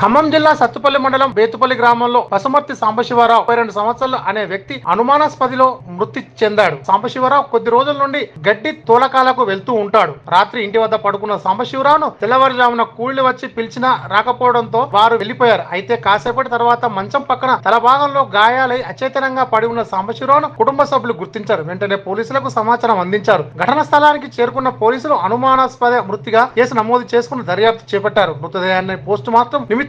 ఖమ్మం జిల్లా సత్తుపల్లి మండలం బేతుపల్లి గ్రామంలో పసుమర్తి సాంబశివరావు ముప్పై రెండు సంవత్సరాలు అనే వ్యక్తి అనుమానాస్పదిలో మృతి చెందాడు. సాంబశివరావు కొద్ది రోజుల నుండి గడ్డి తోలకాలకు వెళ్తూ ఉంటాడు. రాత్రి ఇంటి వద్ద పడుకున్న సాంబశివరావును తెల్లవారుజామున కూళ్ళు వచ్చి పిలిచినా రాకపోవడంతో వారు వెళ్ళిపోయారు అయితే కాసేపటి తర్వాత మంచం పక్కన తల భాగంలో గాయాలై అచేతనంగా పడి ఉన్న సాంబశివరావును కుటుంబ సభ్యులు గుర్తించారు. వెంటనే పోలీసులకు సమాచారం అందించారు. ఘటన స్థలానికి చేరుకున్న పోలీసులు అనుమానాస్పద మృతిగా కేసు నమోదు చేసుకుని దర్యాప్తు చేపట్టారు. మృతదేహాన్ని పోస్టు మార్టం నిమిత్తం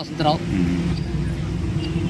వసంతరావు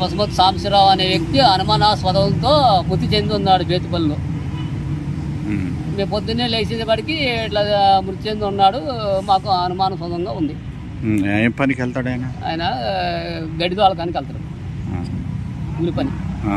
పశుపతి సాంబశివరావు అనే వ్యక్తి అనుమానాస్పదంతో మృతి చెంది ఉన్నాడు బేతుపల్లిలో. మేము. పొద్దున్నే లేచేపటికి ఇట్లా మృతి చెంది ఉన్నాడు మాకు అనుమానాస్పదంగా ఉంది. ఏం పనికి వెళ్తాడు ఆయన? ఆయన గడ్డి దోలకానికి వెళ్తాడు. కూలి పని ఆ.